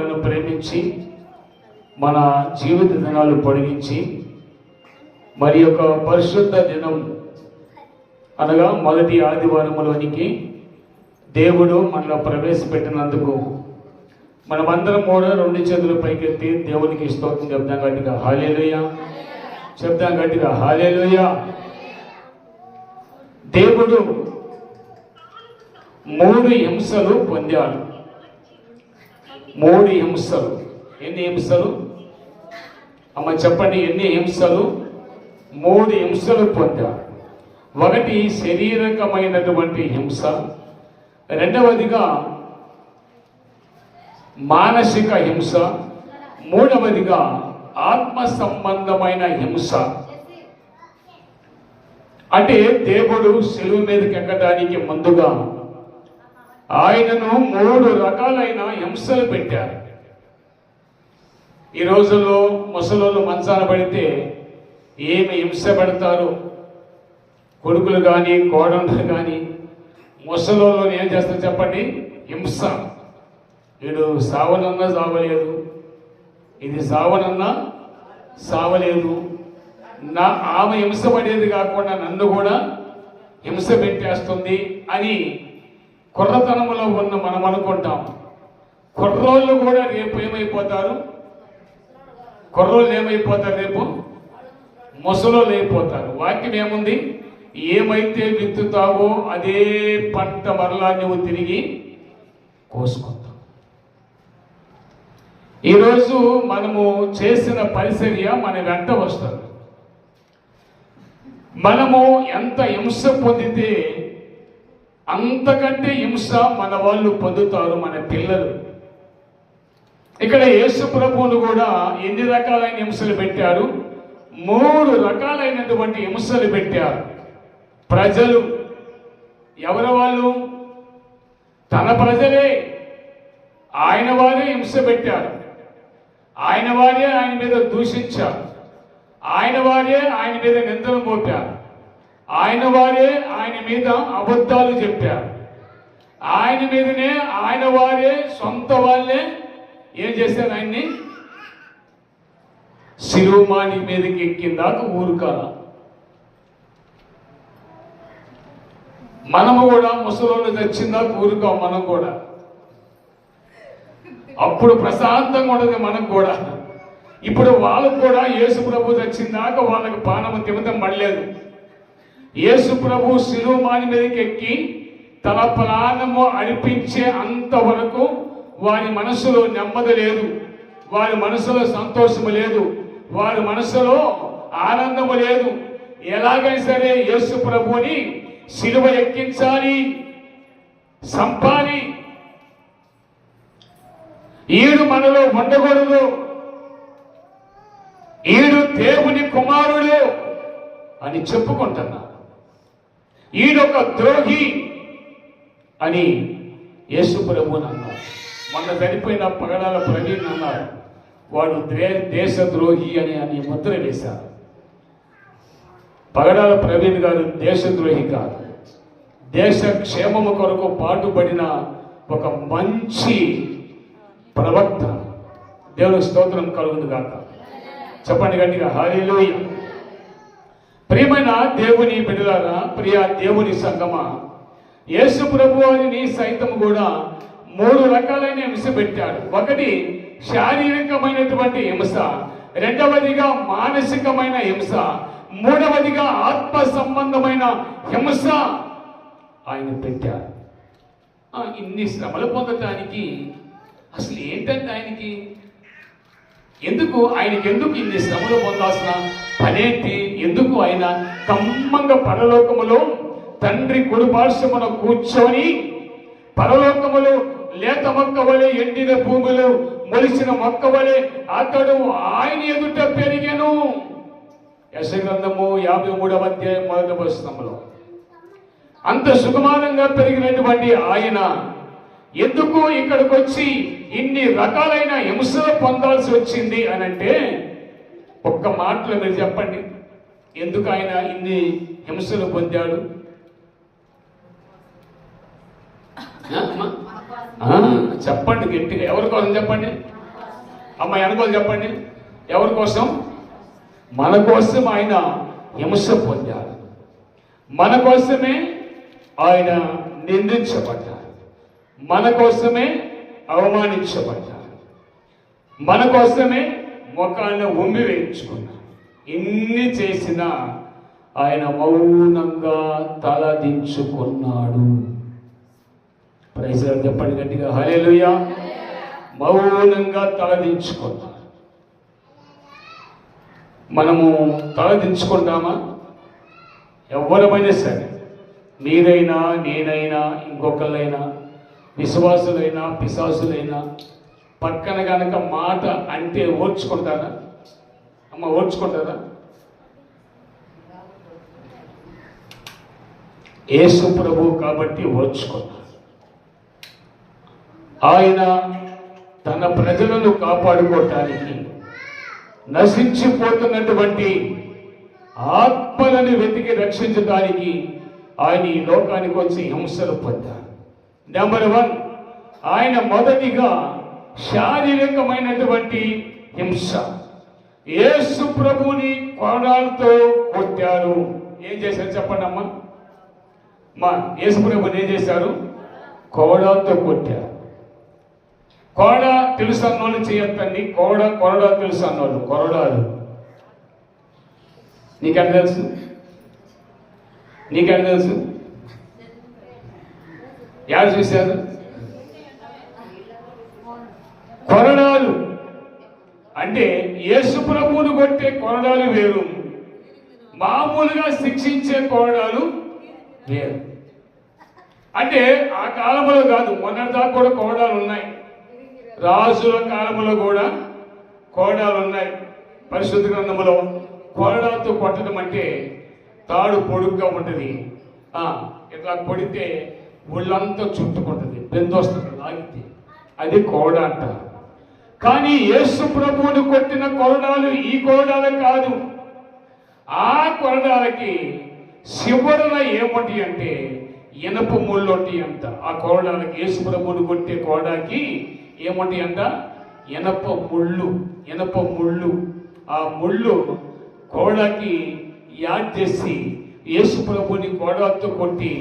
నన్ను ప్రేమించి మన జీవిత దినాలు పొడిగించి మరి యొక్క పరిశుద్ధ దినం అనగా మొదటి ఆదివారంలోనికి దేవుడు మనలో ప్రవేశపెట్టినందుకు మనమందరం కూడా రెండు చేతులు పైకెత్తి దేవునికి స్తోత్రం చెప్దాం గట్టిగా హాలేలుయ చెప్దాం గట్టిగా హాలేలుయ దేవుడు మూడు హింసలు పొందాడు. మూడు హింసలు. ఎన్ని హింసలు? అమ్మ చెప్పండి ఎన్ని హింసలు? మూడు హింసలు పొందారు ఒకటి శరీరకమైనటువంటి హింస. రెండవదిగా మానసిక హింస. మూడవదిగా ఆత్మ సంబంధమైన హింస. అంటే దేవుడు సెలువు మీదకి ఎక్కడానికి ముందుగా ఆయనను మూడు రకాలైన హింసలు పెట్టారు. ఈ రోజుల్లో ముసలోళ్ళు మంచాన పడితే ఏమి హింస పెడతారు? కొడుకులు కానీ కోడళ్ళు కానీ ముసలోళ్ళు ఏం చేస్తారు చెప్పండి? హింస. వీడు సావనన్నా సావలేదు. ఇది సావనన్నా సావలేదు. నా ఆమె హింస పడేది కాకుండా నన్ను కూడా హింస పెట్టేస్తుంది అని కుర్రతనంలో ఉన్న మనం అనుకుంటాం. కుర్రోళ్ళు కూడా రేపు ఏమైపోతారు? కుర్రోళ్ళు ఏమైపోతారు రేపు? ముసలోళ్ళు అయిపోతారు. వాక్యం ఏముంది? ఏమైతే విత్తుతావో అదే పంట మరలా నువ్వు తిరిగి కోసుకుంటావు. ఈరోజు మనము చేసిన పరిచర్య మన వెంట వస్తుంది. మనము ఎంత హింస పొందితే అంతకంటే హింస మన వాళ్ళు పొందుతారు మన పిల్లలు. ఇక్కడ యేసు ప్రభువును కూడా ఎన్ని రకాలైన హింసలు పెట్టారు మూడు రకాలైనటువంటి హింసలు పెట్టారు. ప్రజలు ఎవరి వాళ్ళు? తన ప్రజలే. ఆయన వారే హింస పెట్టారు. ఆయన వారే ఆయన మీద దూషించారు. ఆయన వారే ఆయన మీద నిందలు మోపారు. ఆయన వారే ఆయన మీద అబద్ధాలు చెప్పారు. ఆయన మీదనే ఆయన వారే సొంత వాళ్ళే ఏం చేశారు ఆయన్ని? శిరోమాని మీదకి ఎక్కిందాక ఊరుకాల. మనము కూడా ముసలోళ్ళు తెచ్చిందాక ఊరుకాం మనం కూడా. అప్పుడు ప్రశాంతంగా ఉండదు మనకు కూడా. ఇప్పుడు వాళ్ళకు కూడా యేసు ప్రభు తెచ్చిందాక వాళ్ళకి పానము తిమతం పడలేదు. యేసు ప్రభు శిలుమాని మీదకి ఎక్కి తన ప్రాణము అర్పించే అంతవరకు వారి మనసులో నెమ్మది లేదు. వారి మనసులో సంతోషము లేదు. వారి మనసులో ఆనందము లేదు. ఎలాగైనా సరే యేసు ప్రభుని శిలువ ఎక్కించాలి. సంపాలి. ఈడు మనలో ఉండకూడదు. ఈడు దేవుని కుమారుడు అని చెప్పుకుంటున్నా. ఈడొక ద్రోహి అని యేసు ప్రభుని అన్నారు మొన్న చనిపోయిన పగడాల ప్రవీణ్ అన్నారు వాడు దే దేశ ద్రోహి అని అని ముద్ర వేశారు. పగడాల ప్రవీణ్ గారు దేశద్రోహి కాదు. దేశ క్షేమము కొరకు పాటుపడిన ఒక మంచి ప్రవక్త. దేవుని స్తోత్రం కలుగును కాక చెప్పండి గట్టిగా హాలేలుయ ప్రియమైన దేవుని బిడ్డలారా ప్రియ దేవుని సంగమా. యేసు ప్రభు వారిని సైతం కూడా మూడు రకాలైన హింస పెట్టాడు. ఒకటి శారీరకమైనటువంటి హింస. రెండవదిగా మానసికమైన హింస. మూడవదిగా ఆత్మ సంబంధమైన హింస. ఆయన పెట్టారు ఇన్ని శ్రమలు పొందటానికి అసలు ఏంటంటే ఆయనకి? ఎందుకు? ఆయనకి ఎందుకు ఇన్ని శ్రమలు పొందాల్సిన పనేంటి ఎందుకు ఆయన కమ్మంగా పరలోకములో తండ్రి కుడిపార్శ్వమున కూర్చొని పరలోకములో లేత మొక్క వలె ఎండిన భూములు మొలిచిన మొక్క వలె అతడు ఆయన ఎదుట పెరిగాను. యశగ్రంథము యాభై మూడవ అధ్యాయం మొదటి వచనములో అంత సుకుమారంగా పెరిగినటువంటి ఆయన ఎందుకు ఇక్కడికి వచ్చి ఇన్ని రకాలైన హింసలు పొందాల్సి వచ్చింది అని అంటే ఒక్క మాటలో మీరు చెప్పండి. ఎందుకు ఆయన ఇన్ని హింసలు పొందాడు? చెప్పండి గట్టిగా. ఎవరి కోసం చెప్పండి? అమ్మాయి అనుకోని చెప్పండి? ఎవరి కోసం? మన కోసం ఆయన హింస పొందారు మన కోసమే ఆయన నిందించబడ్డారు మన కోసమే అవమానించబడ్డారు మన కోసమే ముఖాన్ని ఉమ్మి వేయించుకున్నారు ఇన్ని చేసినా ఆయన మౌనంగా తలదించుకున్నాడు ప్రైజ్లాడ్ చెప్పండి గట్టిగా హలేలుయ మౌనంగా తలదించుకున్నారు మనము తలదించుకుంటామా ఎవరమైనా సరే. మీరైనా నేనైనా ఇంకొకళ్ళైనా విశ్వాసులైనా పిశాసులైనా పక్కన కనుక మాట అంటే ఓర్చుకుంటారా? అమ్మ ఓర్చుకుంటారా? యేసు ప్రభు కాబట్టి ఓర్చుకున్నారు. ఆయన తన ప్రజలను కాపాడుకోవటానికి నశించిపోతున్నటువంటి ఆత్మలను వెతికి రక్షించడానికి ఆయన ఈ లోకానికి వచ్చి హింసలు పొందారు నెంబర్ వన్ ఆయన మొదటిగా శారీరకమైనటువంటి హింస. యేసు ప్రభుని కోణాలతో కొట్టారు. ఏం చేశారు చెప్పండి అమ్మా మా యేసు ప్రభుని ఏం చేశారు? కోడాలతో కొట్టారు. కోడ తెలుసు అన్నోళ్ళు చేయొద్దండి. కోడ కొరడా తెలుసు అన్నోళ్ళు. కొరడాలు. నీకెక్కడ తెలుసు? నీకెక్కడ తెలుసు? ఎవరు చూశారు? కొరడాలు. అంటే యేసు ప్రభువును కొట్టే కొరడాలు వేరు. మామూలుగా శిక్షించే కొరడాలు వేరు. అంటే ఆ కాలంలో కాదు మొన్నటిదాకా కూడా కోడాలు ఉన్నాయి. రాజుల కాలంలో కూడా కోడాలు ఉన్నాయి. పరిశుద్ధ గ్రంథంలో కోడాలతో కొట్టడం అంటే తాడు పొడుగ్గా ఉంటుంది. ఇట్లా కొడితే ఒళ్ళంతా చుట్టుకుంటుంది. బెందొస్తుంది లాగితే. అది కోడ అంటారు. కానీ యేసు ప్రభువుని కొట్టిన కొరడాలు ఈ కొరడాలు కాదు. ఆ కొరడాలకి శివరణ ఏమిటి అంటే ఇనప ముళ్ళొట్టి అంట. ఆ కొరడాలకి యేసు ప్రభువుని కొట్టే కోడాకి ఏమిటి అంట? ఇనప ముళ్ళు ఇనప ముళ్ళు. ఆ ముళ్ళు కోడకి యాడ్ చేసి యేసు ప్రభుని కోడాతో కొట్టి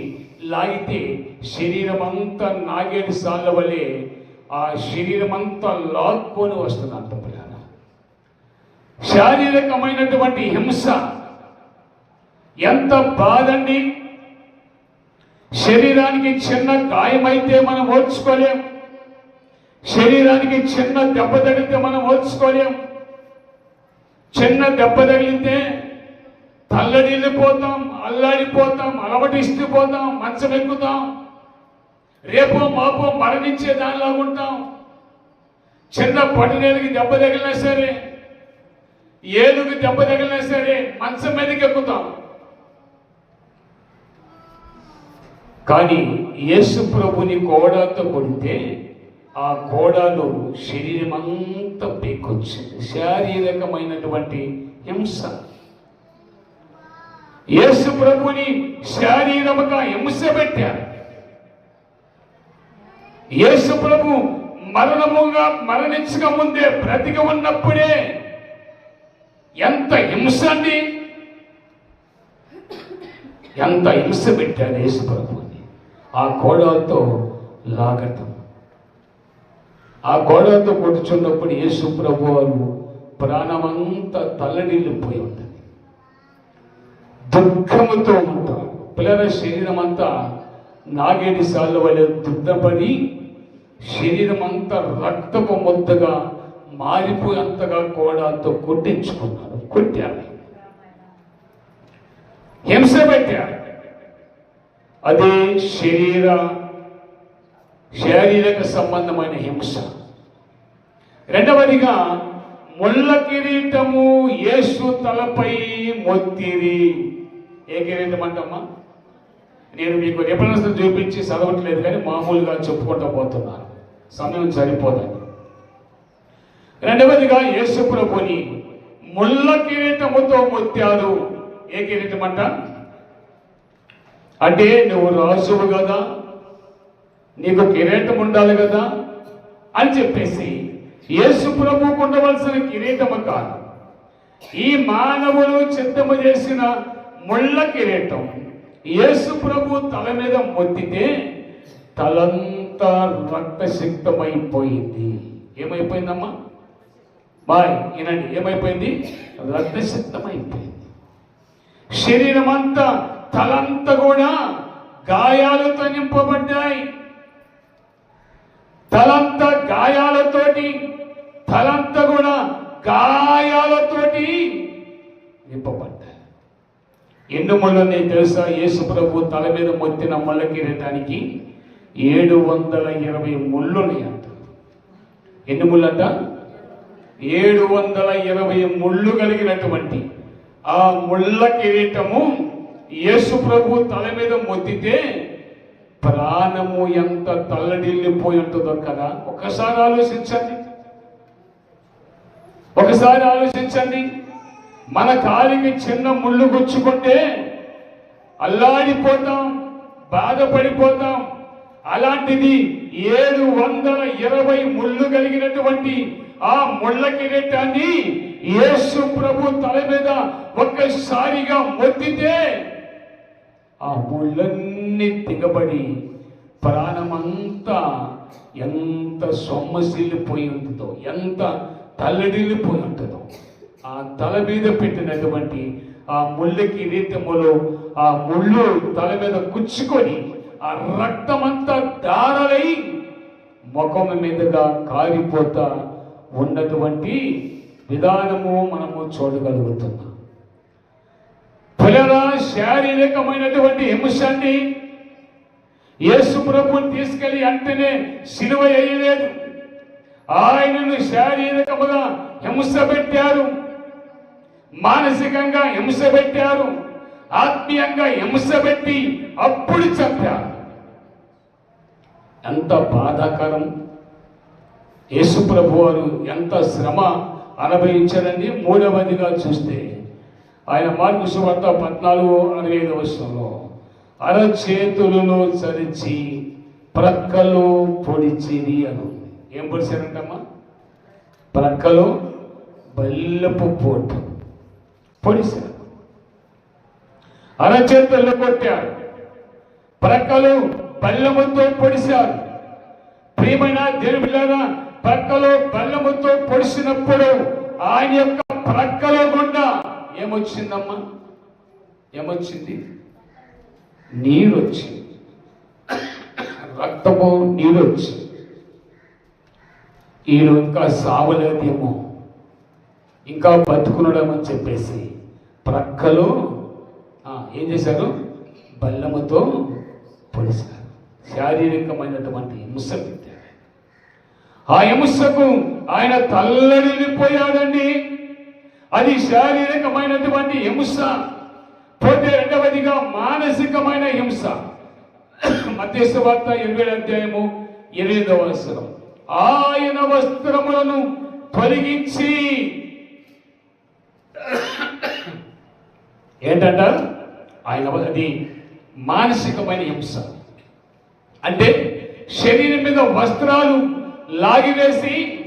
లాగితే శరీరం అంతా నాగేడు సార్ల వలె ఆ శరీరం అంతా లాక్కొని వస్తుంది అంత పిల్లల శారీరకమైనటువంటి హింస ఎంత బాధండి. శరీరానికి చిన్న గాయమైతే మనం ఓర్చుకోలేం. శరీరానికి చిన్న దెబ్బ తగిలితే మనం ఓర్చుకోలేం. చిన్న దెబ్బ తగిలితే తల్లడిల్లిపోతాం అల్లాడిపోతాం అలవటిస్తుపోతాం మంచం ఎక్కుతాం రేపో మాపో మరణించే దానిలా ఉంటాం. చిన్న పట్టునేలుకి దెబ్బ తగిలినా సరే ఏలుకి దెబ్బ తగిలినా సరే మంచం మీదకి ఎక్కుతాం. కానీ యేసు ప్రభుని కోడాతో కొడితే ఆ కోడాలు శరీరం అంతా పీకొచ్చింది శారీరకమైనటువంటి హింస. యేసు ప్రభుని శారీరముగా హింస పెట్టారు. యేసు ప్రభు మరణముగా మరణించక ముందే బ్రతిక ఉన్నప్పుడే ఎంత హింస అండి? ఎంత హింస పెట్టారు యేసు ప్రభుని ఆ కోడలతో లాగటం. ఆ గోడతో కొట్టుచున్నప్పుడు యేసు ప్రభు వారు ప్రాణమంతా తల్లడిల్లిపోయి ఉంటుంది. దుఃఖముతో ఉంటారు. పిల్లల శరీరం అంతా నాగేడి సార్లు వలె దుద్దపడి శరీరం అంతా రక్తపు ముద్దగా మారిపోయేంతగా కోడాతో కొట్టించుకున్నారు. కొట్టారు. హింస పెట్టారు. అదే శరీర శారీరక సంబంధమైన హింస. రెండవదిగా ముళ్ళ కిరీటము యేసు తలపై మొత్తిరి. ఏ కిరీటం అంటమ్మా? నేను మీకు రిఫరెన్స్ చూపించి చదవట్లేదు కానీ మామూలుగా చెప్పుకుంటూ పోతున్నాను. సమయం సరిపోదండి రెండవదిగా యేసు ప్రభుని ముళ్ళ కిరీటముతో మొత్తారు ఏ కిరీటం అంట అంటే నువ్వు రాజువు కదా నీకు కిరీటం ఉండాలి కదా అని చెప్పేసి యేసు ప్రభుకు ఉండవలసిన కిరీటము కాదు. ఈ మానవులు చిత్తము చేసిన ముళ్ళ కిరీటం యేసు ప్రభు తల మీద మొత్తితే తలంతా రక్తసిక్తమైపోయింది. ఏమైపోయిందమ్మా? బాయ్ వినండి ఏమైపోయింది? రక్తసిక్తమైపోయింది. శరీరం అంతా తలంతా కూడా గాయాలతో నింపబడ్డాయి. తలంతా గాయాలతోటి తలంతా కూడా గాయాలతోటి నింపబడ్డాయి. ఎన్ని మళ్ళీ తెలుసా? యేసు ప్రభు తల మీద మొత్తిన ముళ్ళ కిరీటానికి ఏడు వందల ఇరవై ముళ్ళుని ఉన్నాయంట ఎన్ని ముళ్ళంట? ఏడు వందల ఇరవై ముళ్ళు కలిగినటువంటి ఆ ముళ్ళ కిరీటము యేసు ప్రభు తల మీద మొత్తితే ప్రాణము ఎంత తల్లడిల్లిపోయి ఉంటుందో కదా. ఒకసారి ఆలోచించండి. ఒకసారి ఆలోచించండి. మన కాలికి చిన్న ముళ్ళు గుచ్చుకుంటే అల్లాడిపోతాం బాధపడిపోతాం అలాంటిది ఏడు వందల ఇరవై ముళ్ళు కలిగినటువంటి ఆ ముళ్ళ కిరీటాన్ని యేసు ప్రభు తల మీద ఒక్కసారిగా మొత్తితే ఆ ముళ్ళన్నీ దిగబడి ప్రాణమంతా ఎంత సొమ్మసిల్లిపోయి ఉంటుందో ఎంత తల్లడిల్లిపోయి ఉంటుందో ఆ తల మీద పెట్టినటువంటి ఆ ముళ్ళ కిరీటములో ఆ ముళ్ళు తల మీద కుచ్చుకొని ఆ రక్తమంతా దారలై ముఖం మీదుగా కారిపోతా ఉన్నటువంటి విధానము మనము చూడగలుగుతున్నాం. పిల్లల శారీరకమైనటువంటి హింసండి యేసు ప్రభుని తీసుకెళ్ళి అంటేనే సిలువ వేయలేదు. ఆయనను శారీరకముగా హింస పెట్టారు. మానసికంగా హింస పెట్టారు. ఆత్మీయంగా హింస పెట్టి అప్పుడు చంపారు ఎంత బాధాకరం. యేసుప్రభు వారు ఎంత శ్రమ అనుభవించారని మూడవదిగా చూస్తే ఆయన మార్గ శుభార్త పద్నాలుగు అరవై ఐదు వర్షంలో అరచేతులలో చరిచి ప్రక్కలో పొడిచిది అని ఏం పొడిచారంటమ్మా? ప్రక్కలో బల్లపు పోటు పొడిచారు. అరచేతుల్లో కొట్టారు. ప్రక్కలు బల్లముతో పొడిశారు. ప్రియమైన దేవులారా ప్రక్కలో బల్లముతో పొడిచినప్పుడు ఆయన యొక్క ప్రక్కలో గుండా ఏమొచ్చిందమ్మా? ఏమొచ్చింది? నీరు వచ్చింది రక్తము నీరు వచ్చింది ఈయన ఇంకా సావలేదేమో. ఇంకా బతుకునడమని చెప్పేసి ప్రక్కలో ఏం చేశారు? బల్లముతో పొడిశారు శారీరకమైనటువంటి హింస పెట్టారు ఆ హింసకు ఆయన తల్లడిల్లిపోయాడండి. అది శారీరకమైనటువంటి హింస. పోతే రెండవదిగా మానసికమైన హింస. మధ్యస్థ వార్త ఇరవై అధ్యాయము ఎనిమిదవ వస్త్రం ఆయన వస్త్రములను తొలగించి ఏంటంట? ఆయన అది మానసికమైన హింస. అంటే శరీరం మీద వస్త్రాలు లాగివేసి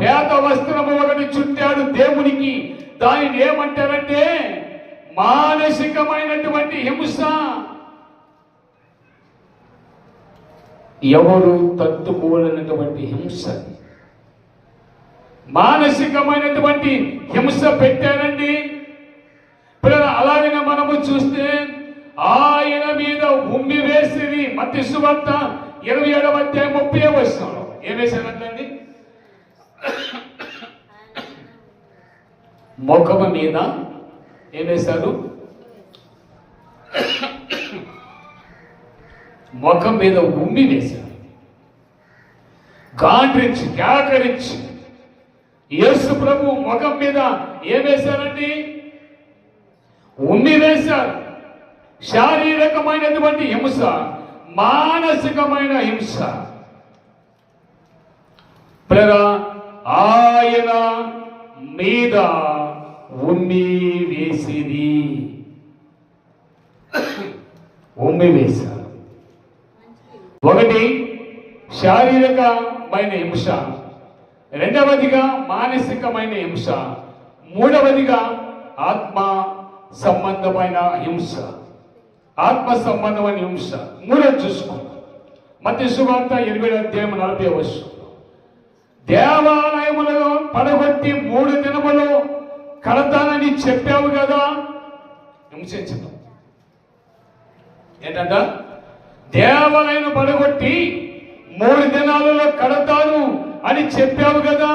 పేద వస్త్రము ఒకటి చుట్టాడు దేవునికి. దానిని ఏమంటారంటే మానసికమైనటువంటి హింస. ఎవరు తట్టుకోలేనటువంటి హింస. మానసికమైనటువంటి హింస పెట్టారండి. పిల్లలు అలాగనే మనము చూస్తే ఆయన మీద ఉమ్మి వేసింది మత్తి సువార్త ఇరవై ఏడవ అధ్యాయం ముప్పై వస్తున్నాడు ఏం ముఖము మీద ఏమేశారు ముఖం మీద ఉమ్మి వేశారు. గాండ్రించి కేకరించి యేసు ప్రభు ముఖం మీద ఏమేశారండి ఉమ్మి వేశారు. శారీరకమైనటువంటి హింస మానసికమైన హింస. ప్రేరా ఆయన మీద ఉమ్మి వేసింది. ఉమ్మి వేశారు. ఒకటి శారీరకమైన హింస. రెండవదిగా మానసికమైన హింస. మూడవదిగా ఆత్మ సంబంధమైన హింస. ఆత్మ సంబంధమైన హింస మూడో చూసుకో మధ్య శుభార్త ఎనిమిది అధ్యాయం నలభై వచ్చు దేవాలయములలో పడగొట్టి మూడు దినములు కడతానని చెప్పావు కదా? హింసించడం ఏంటంట? దేవాలయం పడగొట్టి మూడు దినాలలో కడతాను అని చెప్పావు కదా?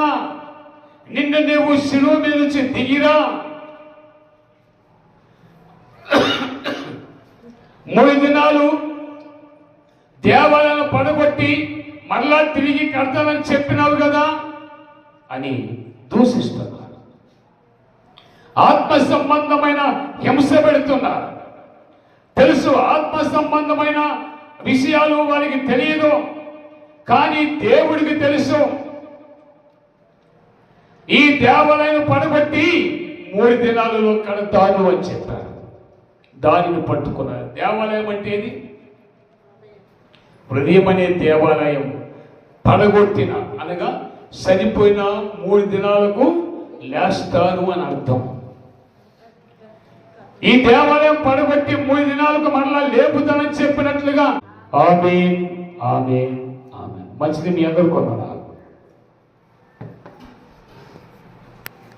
నిన్ను నువ్వు శిలువ మీద నుంచి దిగిరా. మూడు దేవాలయాలు పడగొట్టి మరలా తిరిగి కడతానని చెప్పినావు కదా అని దూషిస్తున్నారు. ఆత్మ సంబంధమైన హింస పెడుతున్నారు. తెలుసు ఆత్మ సంబంధమైన విషయాలు వారికి తెలియదు కానీ దేవుడికి తెలుసు. ఈ దేవాలయం పడగొట్టి మూడు దినాలలో కడతాను అని చెప్పారు. దానిని పట్టుకున్నారు. దేవాలయం అంటే ఏది? హృదయం అనే దేవాలయం. పడగొట్టిన అనగా చనిపోయిన మూడు దినాలకు లేస్తారు అని అర్థం. ఈ దేవాలయం పడగొట్టి మూడు దినాలకు మరలా లేపుతానని చెప్పినట్లుగా. ఆమె ఆమె ఆమె మంచిది మీ అందరు కొన్నారా